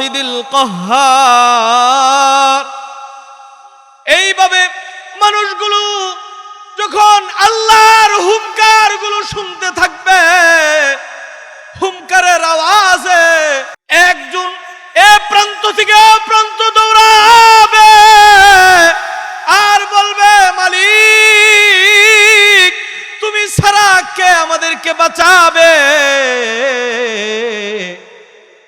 ওয়াহিদিল কহার। এইভাবে মানুষগুলো যখন আল্লাহর হুমকারগুলো শুনতে থাকবে হুমকারের আওয়াজে একজন এ প্রান্ত থেকে ও প্রান্ত দৌড়াবে আর বলবে, মালিক, তুমি সারা কে আমাদেরকে বাঁচাবে?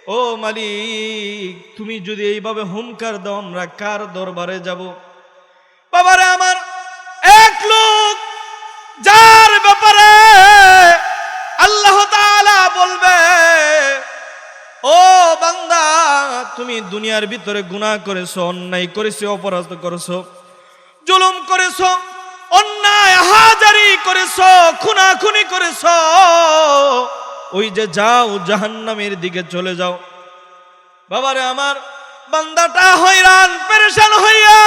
ও মালিক, তুমি যদি এইভাবে হুমকার দাও, আমরা কার দরবারে যাব? বাবারে আমার, এক লোক, যার ব্যাপারে আল্লাহ বলবে, ও বান্দা, তুমি দুনিয়ার ভিতরে গুনাহ করেছ, অন্যায় করেছ, অপরাধ করেছ, জুলুম করেছ, অন্যায় হাজারি করেছ, খুনাখুনি করেছ ওই যে যাও জাহান্নামের দিকে চলে যাও। বাবারে আমার, বান্দাটা হইরান, পেরেশান হইয়া।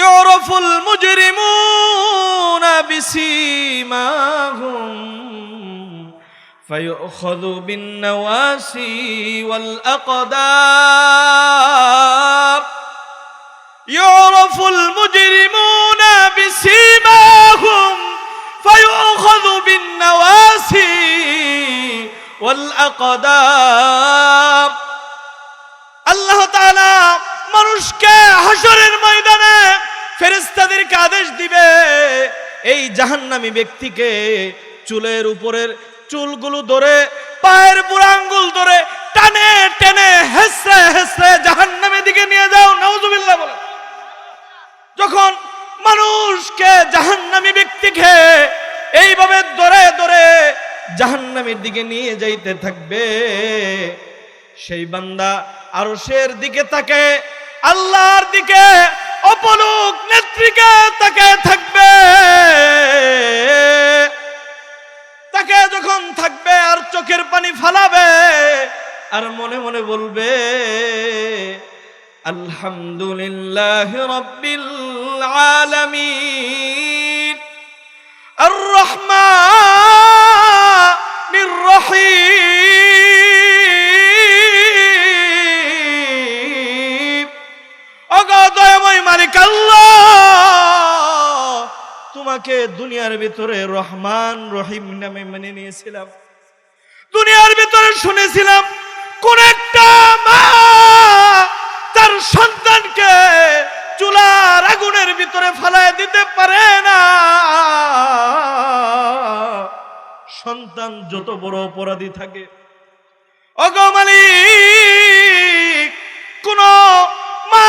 ইউরফুল মুজরিমুন বিসিমাহুম, ফায়ুখযু বিন-নওয়াসি ওয়াল আকদার ইউরফুল মুজরিমুনা বিসিমাহুম فيؤخذ بالنواسي والأقدام আল্লাহ তাআলা মানুষকে হাসরের ময়দানে ফেরেশতাদেরকে আদেশ দিবে এই জাহান্নামী ব্যক্তিকে চুলের উপরের চুলগুলো ধরে পায়ের বুড়া আঙ্গুল ধরে টানে টেনে হেসরে হেসরে জাহান্নামের জাহান্নামের দিকে নিয়ে যাইতে থাকবে। সেই বান্দা আরশের দিকে তাকে, আল্লাহর দিকে অপলুক নেত্রীকে তাকে থাকবে। তাকে যখন থাকবে, আর চোখের পানি ফালাবে, আর মনে মনে বলবে, আলহামদুলিল্লাহ রব্বিল আলামিন আর রহমানির দুনিয়ার ভিতরে রহমান রহিম নামে মেনে নিয়েছিলাম। দুনিয়ার ভিতরে শুনেছিলাম, কোন একটা মা তার সন্তানকে চুলার আগুনের ভিতরে ফালায় দিতে পারে না। সন্তান যত বড় অপরাধী থাকে অগমালিক কোন মা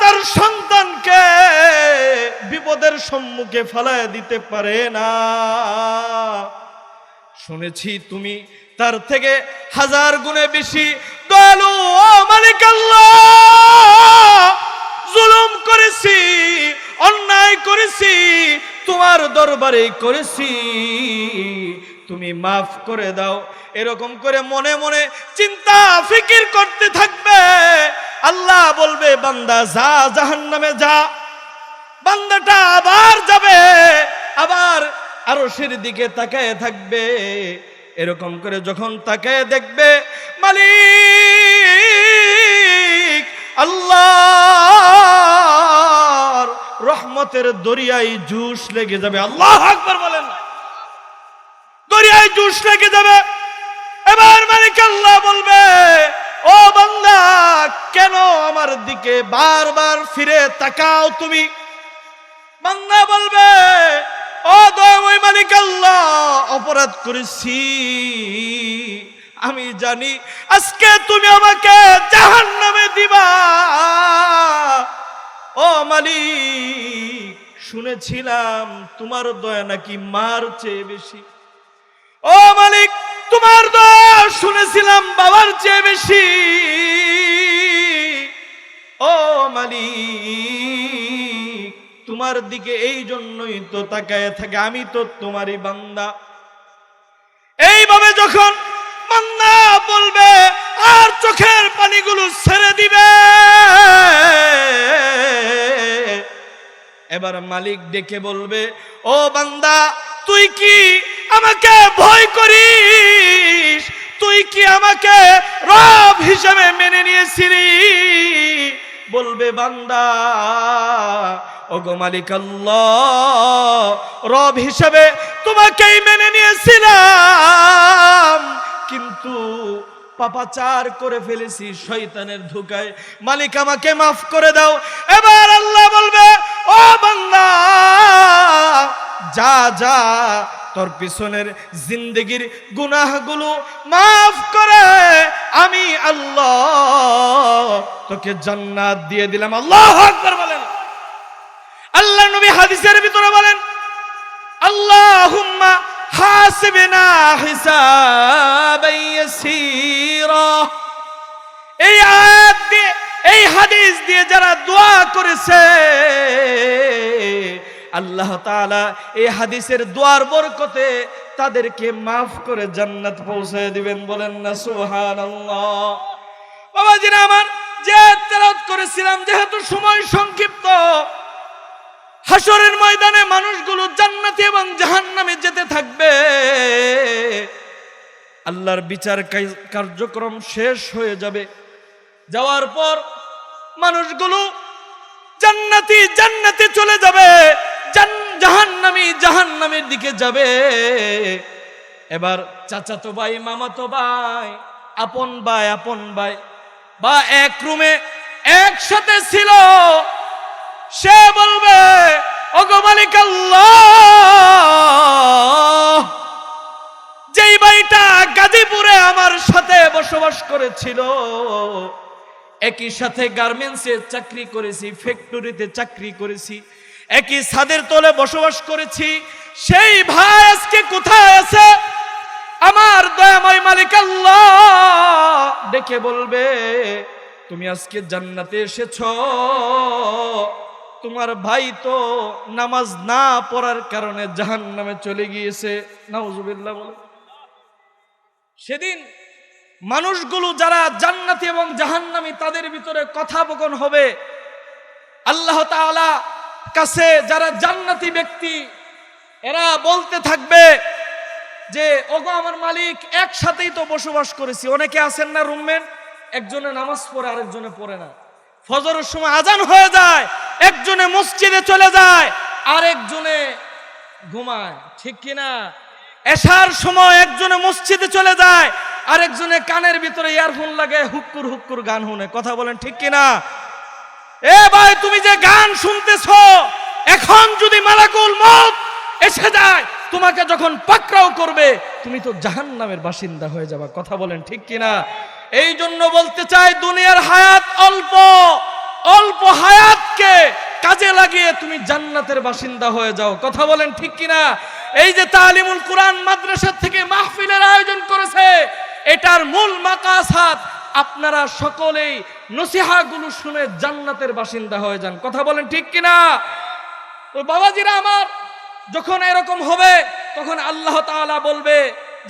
তার বিপদের সম্মুখে ফেলায় দিতে পারে না। শুনেছি তুমি তার থেকে হাজার গুণে বেশি দয়ালু মালিক জুলুম করেছি, অন্যায় করেছি, তোমার দরবারে করেছি। তুমি মাফ করে দাও, এরকম করে মনে মনে চিন্তা, ফিকির করতে থাকবে। আল্লাহ বলবে, বান্দা, যা জাহান্নামে যা। বান্দাটা আবার যাবে, আবার আরও সির দিকে তাকায় থাকবে। এরকম করে যখন তাকায় দেখবে, মালিক আল্লাহ রহমতের দরিয়ায় জুস লেগে যাবে। আল্লাহ আকবার বলেন। দরিয়ায় জুস লেগে যাবে। এবার মালিক আল্লাহ বলবে, ও বান্দা, কেন আমার দিকে বারবার ফিরে তাকাও তুমি? বান্দা বলবে, ও দয়াময় মালিক আল্লাহ, অপরাধ করেছি। আমি জানি আজকে তুমি আমাকে জাহান নামে দিবা। ও মালিক, শুনেছিলাম তোমার দয়া নাকি মার চেয়ে বেশি। ও মালিক, তোমার দয়া শুনেছিলাম বাবার চেয়ে বেশি। ও মালিক তোমার দিকে এই জন্যই তো তাকায় থাকে, আমি তো তোমারই বান্দা। এইভাবে যখন বান্দা বলবে, আর চোখের পানিগুলো ছেড়ে দিবে। এবার মালিক ডেকে বলবে, ও বান্দা, তুই কি আমাকে ভয় করিস? তুই কি আমাকে রব হিসেবে মেনে নিয়েছিলি? বলবে বান্দা। ওগো মালিক আল্লাহ রব হিসাবে তোমাকেই মেনে নিয়েছিলাম। কিন্তু পাপাচার করে ফেলেছি শয়তানের ধোকায়। মালিক, আমাকে মাফ করে দাও। এবার আল্লাহ বলবে, ও বান্দা, যা যা, তোর পিছনের জিন্দগির গুনাহগুলো মাফ করে। আমি আল্লাহ তোকে জান্নাত দিয়ে দিলাম। আল্লাহ আকবার বলেন। আল্লাহ নবী হাদিসের ভিতরে বলেন, আল্লাহুম্মা হাসিবনা হিসাবান ইয়াসীরা। এই আয়াত দিয়ে, এই হাদিস দিয়ে যারা দোয়া করেছে, আল্লাহ তাআলা এই হাদিসের দোয়ার বরকতে তাদেরকে মাফ করে জান্নাত পৌঁছে দিবেন বলেন না, সুবহানাল্লাহ। বাবাজিরা আমার, যে করেছিলাম, যেহেতু সময় সংক্ষিপ্ত হাসরের ময়দানে মানুষগুলো জান্নাতি এবং জাহান্নামে যেতে থাকবে। আল্লাহর বিচার কার্যক্রম শেষ হয়ে যাবে। যাওয়ার পর মানুষগুলো জান্নাতি, জান্নাতে চলে যাবে। জাহান্নামী, জাহান্নামের দিকে যাবে। এবার চাচাতো ভাই, মামাতো ভাই, আপন ভাই আপন ভাই, বা এক রুমে একসাথে ছিল। সে বলবে, ওগো মালিক যেই বাড়িটা গাজীপুরে আমার সাথে বসবাস করেছিল, একই সাথে গার্মেন্টসে চাকরি করেছি, ফ্যাক্টরিতে চাকরি করেছি, একই ছাদের তলে বসবাস করেছি, সেই ভাই আজকে কোথায় আছে? আমার দয়াময় মালিক আল্লাহ ডেকে বলবে, তুমি আজকে জান্নাতে এসেছ তোমার ভাই তো নামাজ না পড়ার কারণে জাহান নামে চলে গিয়েছে। নাউজুবিল্লাহ বলে। সেদিন মানুষগুলো যারা জান্নাতি এবং জাহান্নামী, তাদের ভিতরে কথাবকন হবে। আল্লাহ তাআলা কাছে যারা জান্নাতি ব্যক্তি, এরা বলতে থাকবে যে, ওগো আমার মালিক, একসাথেই তো বসবাস করেছি। অনেকে আছেন না রুমমেট, একজনে নামাজ পড়ে, আরেকজনে পড়ে না। ফজরের সময় আজান হয়ে যায়, একজনে মসজিদে চলে যায়, আরেকজনে ঘুমায়, ঠিক কিনা? এশার সময় একজনে মসজিদে চলে যায়, আরেকজনে কানের ভিতরে ইয়ারফোন লাগে, হুক্কুর হুক্কুর গান শুনে, কথা বলেন ঠিক কিনা? এ ভাই, তুমি যে গান শুনতেছ, এখন যদি মালাকুল মত এসে যায়, তোমাকে যখন পাকড়াও করবে, তুমি তো জাহান্নামের বাসিন্দা হয়ে যাবা, কথা বলেন ঠিক কিনা? এই জন্য বলতে চাই, দুনিয়ার হায়াত অল্প অল্প হায়াতকে কাজে লাগিয়ে তুমি জান্নাতের বাসিন্দা হয়ে যাও। কথা বলেন ঠিক কিনা? এই যে তালিমুল কোরআন মাদ্রাসা থেকে মাহফিলের আয়োজন করেছে, এটার মূল মাকাসাত আপনারা সকলেই নসিহাগুলো শুনে জান্নাতের বাসিন্দা হয়ে যান। কথা বলেন ঠিক কিনা? তো বাবাজিরা আমার, যখন এরকম হবে, তখন আল্লাহ তাআলা বলবে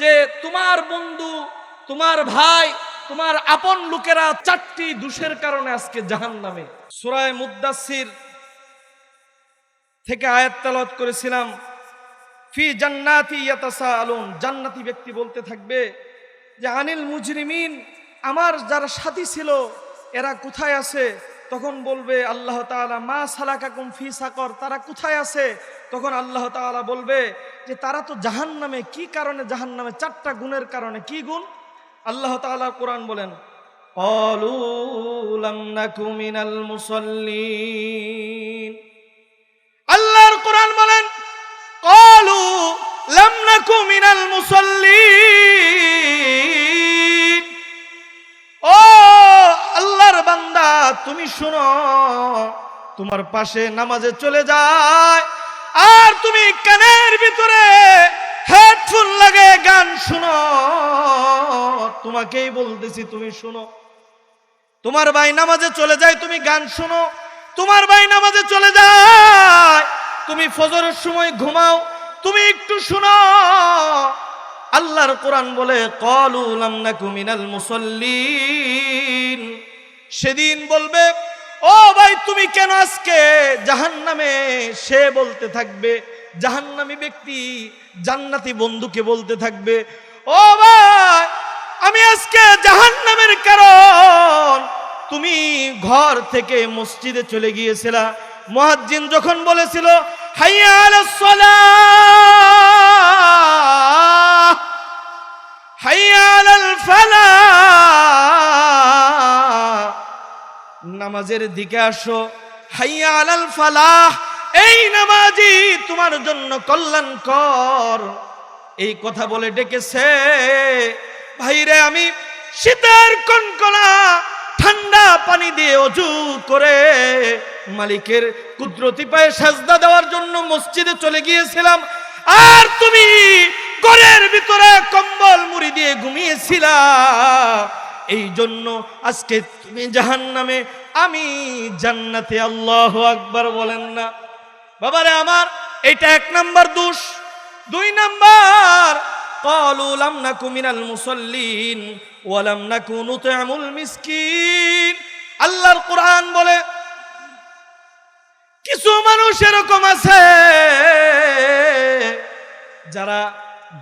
যে, তোমার বন্ধু, তোমার ভাই তোমার আপন লোকেরা চারটি দোষের কারণে আজকে জাহান্নামে। সূরায়ে মুদ্দাসির থেকে আয়াত করেছিলাম। ফি জান্নাতি ইয়াতাসাআলুন, জান্নাতি ব্যক্তি বলতে থাকবে যে, আনিল মুজরিমিন, আমার যারা সাথী ছিল, এরা কোথায় আছে? তখন বলবে আল্লাহ তাআলা, মা সালাকাকুম ফি সাকর, তারা কোথায় আছে? তখন আল্লাহ তাআলা বলবে যে, তারা তো জাহান্নামে, কি কারণে জাহান্নামে? চারটা গুণের কারণে, কি গুণ? আল্লাহ তালা কোরআন বলেন আল্লাহর কোরআন বলেন, কলু লামনাকু মিনাল মুসল্লি ও আল্লাহর বান্দা, তুমি শুনো, তোমার পাশে নামাজে চলে যায়, আর তুমি কানের ভিতরে হেডফোন লাগে, গান শুনো। তোমাকেই বলতেছি, তুমি শুনো। তোমার ভাই নামাজে চলে যায়, তুমি গান শোনো। তোমার ভাই নামাজে চলে যায়, তুমি ফজরের সময় ঘুমাও, তুমি একটু শোনো। আল্লাহর কোরআন বলে, কলু লামনাকু মিনাল মুসল্লিন। সেদিন বলবে, ও ভাই, তুমি কেন আজকে জাহান্নামে? সে বলতে থাকবে জাহান্নামী ব্যক্তি জান্নাতি বন্ধুকে বলতে থাকবে, ও ভাই, আমি আজকে জাহান্নামের কারণ, তুমি ঘর থেকে মসজিদে চলে গিয়েছিলা। মুয়াজ্জিন যখন বলেছিল, হাইয়া আলাস সালাহ, হাইয়া আলাল ফালাহ। নামাজের দিকে আসো, হাইয়া আলাল ফালাহ এই নামাজি, তোমার জন্য কল্যাণ কর এই কথা বলে ডেকেছে। ভাইরে, আমি শীতের কনকনা, ঠান্ডা পানি দিয়ে অজু করে মালিকের কুদরতি পায়ে সাজদা দেওয়ার জন্য মসজিদে চলে গিয়েছিলাম। আর তুমি ঘরের ভিতরে কম্বল মুড়ি দিয়ে ঘুমিয়েছিলা। এই জন্য আজকে তুমি জাহান নামে আমি জান্নাতে, আল্লাহ আকবার বলেন না। বাবারে আমার এটা এক নাম্বার দোষ দুই নাম্বার قالوا لم نكن من المصلين ولم نكن نطعم المسكين আল্লাহর কোরআন বলে কিছু মানুষ এরকম আছে যারা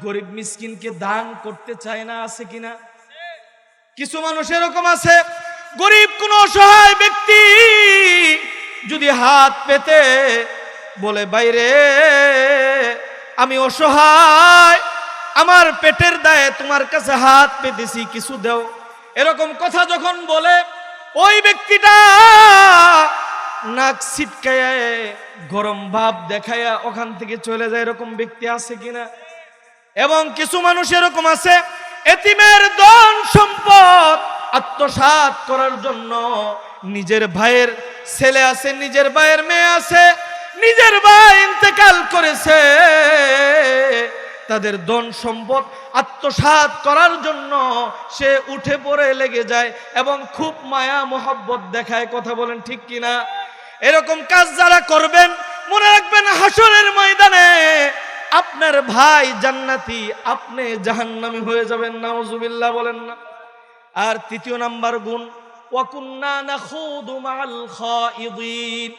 গরিব মিসকিনকে দান করতে চায় না আছে কিনা কিছু মানুষ এরকম আছে গরিব কোন অসহায় ব্যক্তি যদি হাত পেতে বলে, বাইরে, আমি অসহায়, আমার পেটের দায়ে তোমার কাছে হাত পেতেছি কিছু দেও। এরকম কথা যখন বলে, ওই ব্যক্তিটা নাক ছিটকায় গরম ভাব দেখায়া ওখান থেকে চলে যায়। এরকম ব্যক্তি আছে কিনা? এবং কিছু মানুষ এরকম আছে, এতিমের ধন সম্পদ আত্মসাৎ করার জন্য নিজের ভাইয়ের ছেলে আছে, নিজের ভাইয়ের মেয়ে আছে নিজের ভাই ইন্তেকাল করেছে। তাদের ধন সম্পদ আত্মসাৎ করার জন্য সে উঠে পড়ে লেগে যায় এবং খুব মায়া মোহব্বত দেখায়। কথা বলেন ঠিক কিনা? এরকম কাজ যারা করবেন, মনে রাখবেন হাসরের ময়দানে আপনার ভাই জান্নাতি, আপনি জাহান্নামী হয়ে যাবেন, নাউজুবিল্লাহ বলেন না। আর তৃতীয় নাম্বার গুণ ওয়াকুন্না নাখুদু মাল খাইদিন।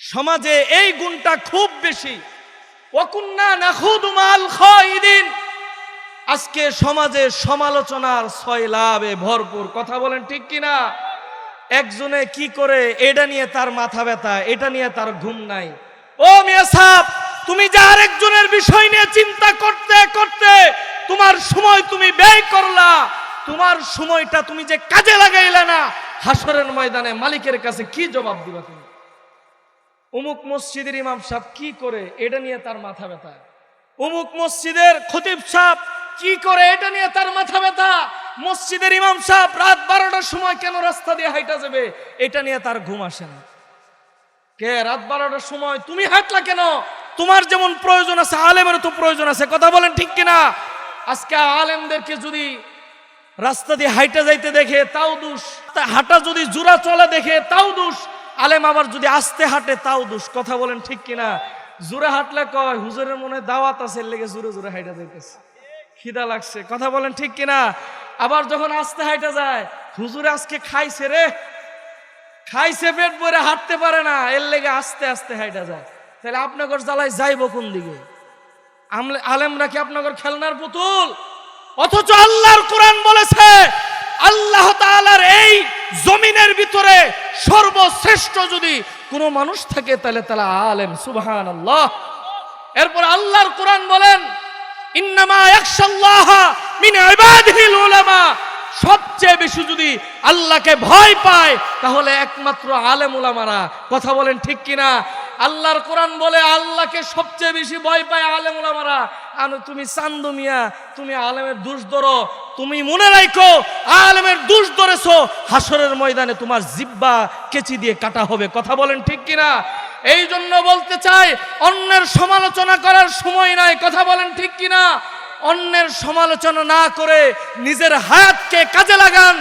সমাজে এই গুণটা খুব বেশি। আজকে সমাজে সমালোচনার ছয় লাভে ভরপুর। কথা বলেন ঠিক কিনা? একজনে কি করে এটা নিয়ে তার মাথা ব্যথা, এটা নিয়ে তার ঘুম নাই। ও মিয়া তুমি যে আরেকজনের বিষয় নিয়ে চিন্তা করতে করতে তোমার সময় তুমি ব্যয় করলা, তোমার সময়টা তুমি যে কাজে লাগাইলা না হাসরের ময়দানে মালিকের কাছে কি জবাব দিবা তুমি? অমুক মসজিদের ইমাম সাহেব কি করে? এটা নিয়ে তার মাথা ব্যথা। অমুক মসজিদের খতিব সাহেব কি করে? এটা নিয়ে তার মাথা ব্যথা। মসজিদের ইমাম সাহেব রাত বারোটার সময় কেন রাস্তা দিয়ে হাইটা যাবে? এটা নিয়ে তার ঘুম আসে না। কে, রাত বারোটার সময় তুমি হাঁটলা কেন? তোমার যেমন প্রয়োজন আছে আলেমের তো প্রয়োজন আছে। কথা বলেন ঠিক কিনা? আজকে আলেমদেরকে যদি রাস্তা দিয়ে হাইটা যাইতে দেখে, তাও দুষ। হাঁটা যদি জোড়া চলে দেখে, তাও দুষ। আলেম আবার যদি আস্তে হাঁটে, তাও দুষ। কথা বলেন ঠিক কিনা? জোরে হাঁটলে কয়, হুজুরের মনে দাওয়াত আছে লেগে জোরে জোরে হাইটা যাইতেছে। খিদা লাগছে। কথা বলেন ঠিক কিনা? আবার যখন আস্তে হাইটা যায়, হুজুরে আজকে খাইছে রে। খাইছে পেট ভরে, হাঁটতে পারে না, এর লেগে আস্তে আস্তে হাইটা যায়। তাহলে আপনার জ্বালায় যাইবো কোন দিকে? আলেমরা কি আপনার খেলনার পুতুল? অথচ আল্লাহর কোরআন বলেছে, আল্লাহ তাআলার এই জমিনের ভিতরে সর্বশ্রেষ্ঠ যদি কোনো মানুষ থাকে, তাহলে তারা আলেম সুবহান আল্লাহ এরপর আল্লাহর কোরআন বলেন, ইন্নামা ইয়াখশাল্লাহ মিন উলামা। সবচেয়ে বেশি যদি আল্লাহকে ভয় পায়, তাহলে একমাত্র আলেম উলামারা, কথা বলেন ঠিক কিনা? আল্লাহর কোরআন বলে আল্লাহকে সবচেয়ে বেশি ভয় পায় আলেম উলামারা। আনো, তুমি চান্দু মিয়া, তুমি আলেমের দোষ ধরো, তুমি মনে রাখো আলেমের দোষ ধরেছো। হাসরের ময়দানে তোমার জিব্বা কেচি দিয়ে কাটা হবে, কথা বলেন ঠিক কিনা? এই জন্য বলতে চাই, অন্যের সমালোচনা করার সময় নাই, কথা বলেন ঠিক কিনা? অন্যের সমালোচনা না করে নিজের হায়াতকে কাজে লাগান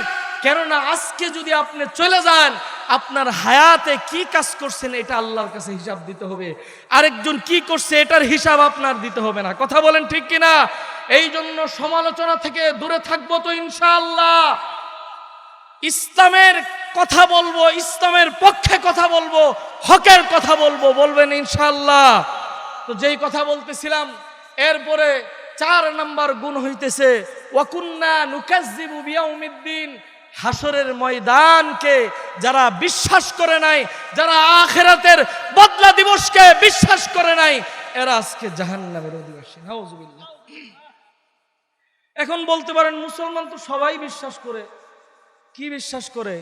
কেননা আজকে যদি আপনি চলে যান, আপনার হায়াতে কি কাজ করছেন এটা আল্লাহর কাছে হিসাব দিতে হবে। আরেকজন কি করছে এটার হিসাব আপনার দিতে হবে না। কথা বলেন ঠিক কিনা? এই জন্য সমালোচনা থেকে দূরে থাকব তো ইনশাআল্লাহ। ইসলামের কথা বলব, ইসলামের পক্ষে কথা বলব, হকের কথা বলব, বলবেন ইনশাআল্লাহ। তো যেই কথা বলতেছিলাম, এরপরে চার নাম্বার গুণ হইতেছে ওয়াকুন্না নুকাজ্জিবু বিয়াউমিদ্দিন। হাসরের ময়দানকে যারা বিশ্বাস করে নাই, যারা আখেরাতের বদলা দিবসকে বিশ্বাস করে নাই, এরা আজকে জাহান্নামের অধিবাসী। এখন বলতে পারেন, মুসলমান তো সবাই বিশ্বাস করে। কি বিশ্বাস করে?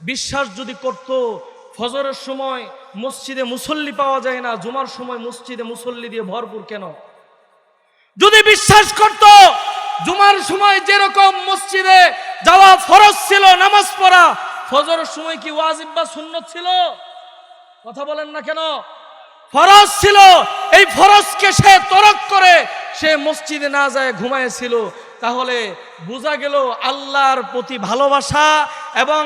বিশ্বাস যদি করত, ফজরের সময় মসজিদে মুসল্লি পাওয়া যায় না, জুমার সময় মসজিদে মুসল্লি দিয়ে ভরপুর কেন? যদি বিশ্বাস করত, জুমার সময় যেরকম মসজিদে যাওয়া ফরজ ছিল, নামাজ পড়া। ফজরের সময় কি ওয়াজিব বা সুন্নত ছিল? কথা বলেন না কেন? ফরজ ছিল, এই ফরজকে সে তরক করে, সে মসজিদে না যায় ঘুমায়েছিল তাহলে বোঝা গেল আল্লাহর প্রতি ভালোবাসা এবং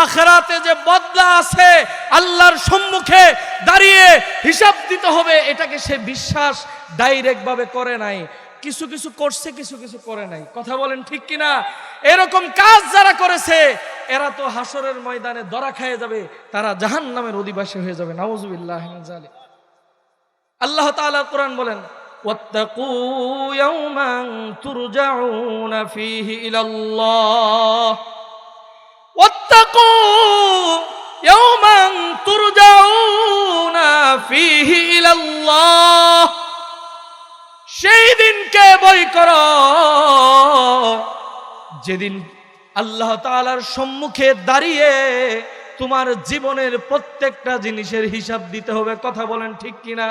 আখেরাতে যে বদলা আছে, আল্লাহর সম্মুখে দাঁড়িয়ে হিসাব দিতে হবে, এটাকে সে বিশ্বাস ডাইরেক্ট ভাবে করে নাই। কিছু কিছু করছে, কিছু কিছু করে নাই। কথা বলেন ঠিক কিনা? এরকম কাজ যারা করেছে, এরা তো হাসরের ময়দানে দরা খেয়ে যাবে, তারা জাহান নামের অধিবাসী হয়ে যাবে। নাউজুবিল্লাহ। আল্লাহ তাআলা কোরআন বলেন, ওয়াত্তাকু ইয়াওমান তুরজাউনা ফীহি ইলাল্লাহ। ওয়াত্তাকু ইয়াওমান তুরজাউনা ফীহি ইলাল্লাহ। সেই দিনকে বই কর। যেদিন আল্লাহ তাআলার সম্মুখে দাঁড়িয়ে তোমার জীবনের প্রত্যেকটা জিনিসের হিসাব দিতে হবে, কথা বলেন ঠিক কিনা?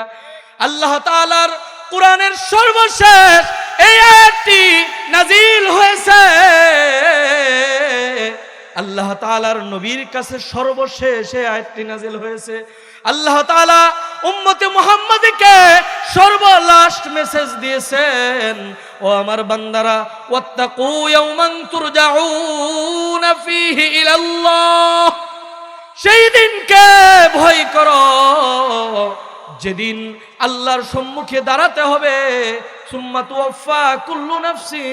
আল্লাহ তাআলার কোরআনের সর্বশেষ এই আয়াতটি নাজিল হয়েছে। আল্লাহ তাআলার নবীর কাছে সর্বশেষ এই আয়াতটি নাজিল হয়েছে। আল্লাহ তাআলা উম্মতে মুহাম্মাদকে সর্বলাস্ট মেসেজ দিয়েছেন, ও আমার বান্দারা, ওয়াত্তাকু ইয়াওমান তুরজাউনা ফীহি ইলাল্লাহ। সেই দিনকে ভয় করো। যেদিন আল্লাহর সম্মুখে দাঁড়াতে হবে, সুম্মা তুওয়াফা কুল্লু নাফসি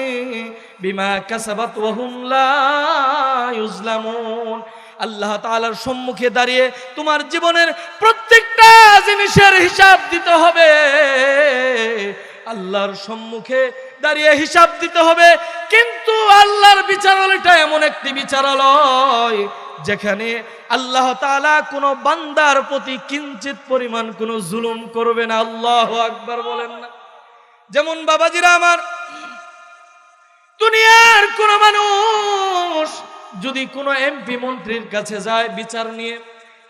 বিমা কাসাবাত ওয়া হুম লা ইউজলামুন আল্লাহ তাআলার সম্মুখে দাঁড়িয়ে তোমার জীবনের প্রত্যেকটা জিনিসের হিসাব দিতে হবে। আল্লাহর সম্মুখে দাঁড়িয়ে হিসাব দিতে হবে। কিন্তু আল্লাহর বিচারালয়টা এমন একটি বিচারালয় যেখানে আল্লাহ তাআলা কোনো বান্দার প্রতি কিঞ্চিত পরিমাণ কোনো জুলুম করবে না। আল্লাহ আকবার বলেন না। যেমন বাবাজিরা আমার, দুনিয়ার কোন মানুষ যদি কোনো এমপি মন্ত্রীর কাছে যায় বিচার নিয়ে,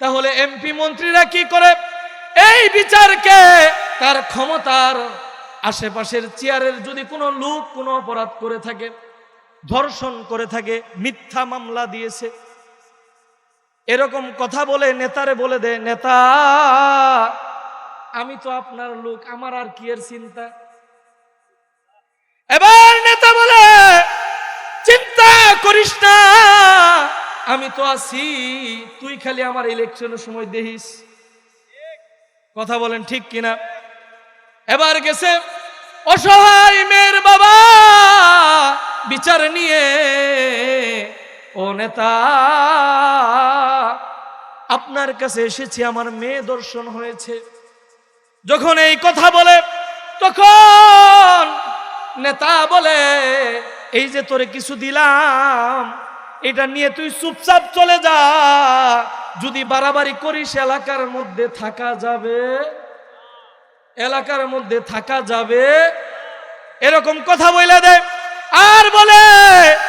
তাহলে এমপি মন্ত্রীরা কি করে? এই বিচারকে তার ক্ষমতার আশেপাশের চেয়ারের যদি কোনো লোক কোনো অপরাধ করে থাকে, ধর্ষণ করে থাকে, মিথ্যা মামলা দিয়েছে, এরকম কথা বলে নেতারে বলে দে, নেতা, আমি তো আপনার লোক, আমার আর কি এর চিন্তা? এবার নেতা বলে করিস না। আমি তো আছি, তুই খালি আমার ইলেকশনের সময় দেখিস। কথা বলেন ঠিক কিনা? এবার গেছে অসহায় মেয়ের বাবা, বিচার নিয়ে ও নেতা। আপনার কাছে এসেছি, আমার মেয়ে দর্শন হয়েছে। যখন এই কথা বলে, তখন নেতা বলে এই যে তোরে কিছু দিলাম, এটা নিয়ে তুই চুপচাপ চলে যা। যদি বাড়াবাড়ি করিস, এলাকার মধ্যে থাকা যাবে। এলাকার মধ্যে থাকা যাবে। এরকম কথা বলে দে। আর বলে,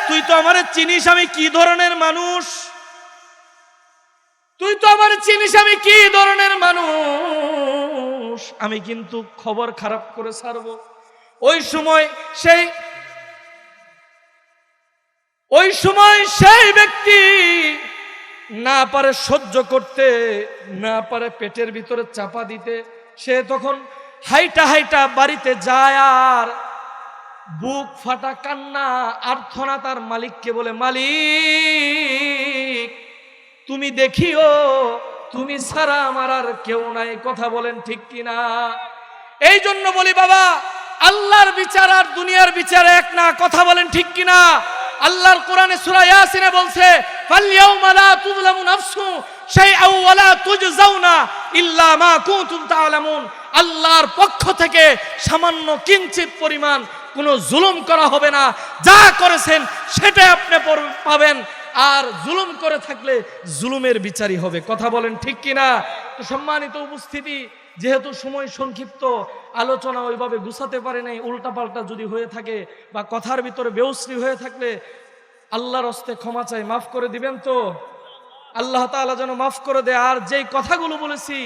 তুই তো আমার চিনিস আমি কি ধরনের মানুষ? তুই তো আমার চিনিস আমি কি ধরনের মানুষ? আমি কিন্তু খবর খারাপ করে ছাড়বো। ওই সময় সেই ওই সময় সেই ব্যক্তি না পারে সহ্য করতে, না পারে পেটের ভিতরে চাপা দিতে, সে তখন হাইটা হাইটা বাড়িতে যায় আর বুক ফাটা কান্না, আর্থনা তার মালিককে বলে, মালিক, তুমি দেখিও, তুমি ছাড়া আমার আর কেউ নাই, কথা বলেন ঠিক কিনা? এই জন্য বলি, বাবা, আল্লাহর বিচার আর দুনিয়ার বিচার এক না, কথা বলেন ঠিক কিনা? আল্লাহর কোরআনে সূরা ইয়াসিনে বলছে, ফালইয়াউমা লা তুযলামু নাফসু সেই আউওয়ালা তুজজাউনা ইল্লা মা কুনতুম তাআলামুন। আল্লাহর পক্ষ থেকে সামান্য কিঞ্চিত পরিমাণ কোনো জুলুম করা হবে না। যা করেছেন সেটাই আপনি পাবেন। আর জুলুম করে থাকলে জুলুমের বিচারই হবে। কথা বলেন ঠিক কিনা? সম্মানিত উপস্থিতি যেহেতু সময় সংক্ষিপ্ত, আলোচনা ওইভাবে গুছাতে পারে নাই, উল্টাপাল্টা যদি হয়ে থাকে বা কথার ভিতরে বেউশ্রী হয়ে থাকলে আল্লাহর হস্তে ক্ষমা চাই, মাফ করে দিবেন তো? আল্লাহ তাআলা যেন মাফ করে দেয়। আর যেই কথাগুলো বলেছি,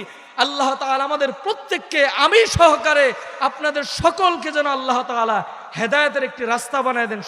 আল্লাহ তাআলা আমাদের প্রত্যেককে আমি সহকারে আপনাদের সকলকে যেন আল্লাহ তাআলা হেদায়তের একটি রাস্তা বানায় দেন।